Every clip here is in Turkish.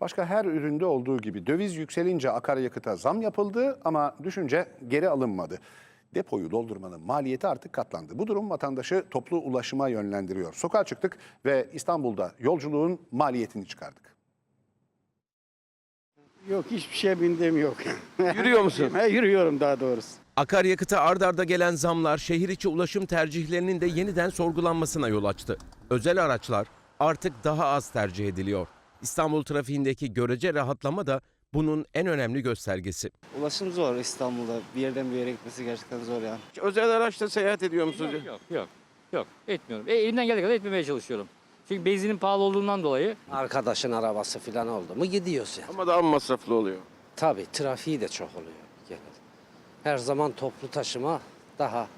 Başka her üründe olduğu gibi döviz yükselince akaryakıta zam yapıldı ama düşünce geri alınmadı. Depoyu doldurmanın maliyeti artık katlandı. Bu durum vatandaşı toplu ulaşıma yönlendiriyor. Sokağa çıktık ve İstanbul'da yolculuğun maliyetini çıkardık. Yok hiçbir şeye bindiğim yok. Yürüyor musun? He, yürüyorum daha doğrusu. Akaryakıta ard arda gelen zamlar şehir içi ulaşım tercihlerinin de yeniden sorgulanmasına yol açtı. Özel araçlar artık daha az tercih ediliyor. İstanbul trafiğindeki görece rahatlama da bunun en önemli göstergesi. Ulaşım zor İstanbul'da. Bir yerden bir yere gitmesi gerçekten zor yani. Özel araçla seyahat ediyor musunuz? Yok yok yok. Yok etmiyorum. E, elimden geldiği kadar etmemeye çalışıyorum. Çünkü benzinin pahalı olduğundan dolayı Arkadaşın arabası falan oldu mu gidiyoruz yani. Ama daha masraflı oluyor. Tabii trafiği de çok oluyor. genelde. Her zaman toplu taşıma daha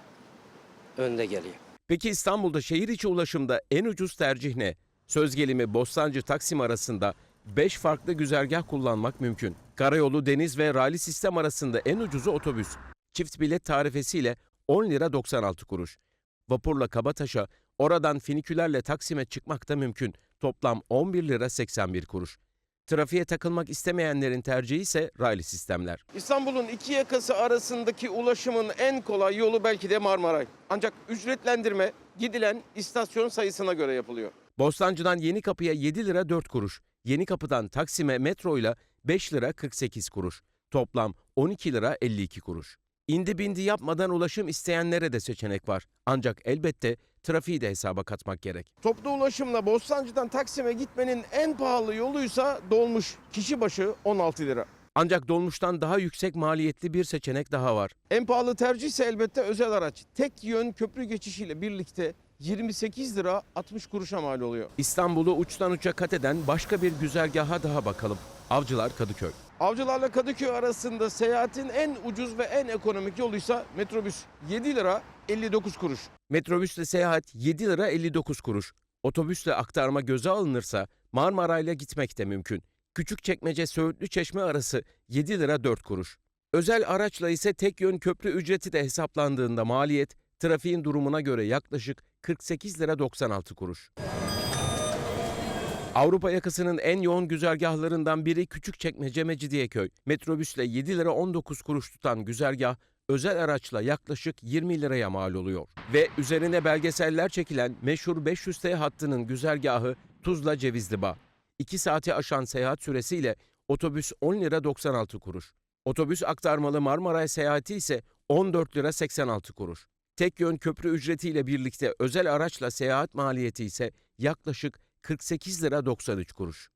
önde geliyor. Peki İstanbul'da şehir içi ulaşımda en ucuz tercih ne? Söz gelimi Bostancı Taksim arasında 5 farklı güzergah kullanmak mümkün. Karayolu, deniz ve raylı sistem arasında en ucuzu otobüs. Çift bilet tarifesiyle 10 lira 96 kuruş. Vapurla Kabataş'a, oradan finikülerle Taksim'e çıkmak da mümkün. Toplam 11 lira 81 kuruş. Trafiğe takılmak istemeyenlerin tercihi ise raylı sistemler. İstanbul'un iki yakası arasındaki ulaşımın en kolay yolu belki de Marmaray. Ancak ücretlendirme gidilen istasyon sayısına göre yapılıyor. Bostancı'dan Yeni Kapı'ya 7 lira 4 kuruş. Yeni Kapı'dan Taksim'e metroyla 5 lira 48 kuruş. Toplam 12 lira 52 kuruş. İndi bindi yapmadan ulaşım isteyenlere de seçenek var. Ancak elbette trafiği de hesaba katmak gerek. Toplu ulaşımla Bostancı'dan Taksim'e gitmenin en pahalı yoluysa dolmuş. Kişi başı 16 lira. Ancak dolmuştan daha yüksek maliyetli bir seçenek daha var. En pahalı tercih ise elbette özel araç. Tek yön köprü geçişiyle birlikte 28 lira 60 kuruşa mal oluyor. İstanbul'u uçtan uça kat eden başka bir güzergaha daha bakalım. Avcılar Kadıköy. Avcılarla Kadıköy arasında seyahatin en ucuz ve en ekonomik yoluysa metrobüs 7 lira 59 kuruş. Metrobüsle seyahat 7 lira 59 kuruş. Otobüsle aktarma göze alınırsa Marmaray'la gitmek de mümkün. Küçükçekmece Söğütlü Çeşme arası 7 lira 4 kuruş. Özel araçla ise tek yön köprü ücreti de hesaplandığında maliyet trafiğin durumuna göre yaklaşık 48 lira 96 kuruş. Avrupa yakasının en yoğun güzergahlarından biri Küçükçekmece Mecidiyeköy. Metrobüsle 7 lira 19 kuruş tutan güzergah özel araçla yaklaşık 20 liraya mal oluyor. Ve üzerine belgeseller çekilen meşhur 500T hattının güzergahı Tuzla Cevizliba. 2 saati aşan seyahat süresiyle otobüs 10 lira 96 kuruş. Otobüs aktarmalı Marmaray seyahati ise 14 lira 86 kuruş. Tek yön köprü ücretiyle birlikte özel araçla seyahat maliyeti ise yaklaşık 48 lira 93 kuruş.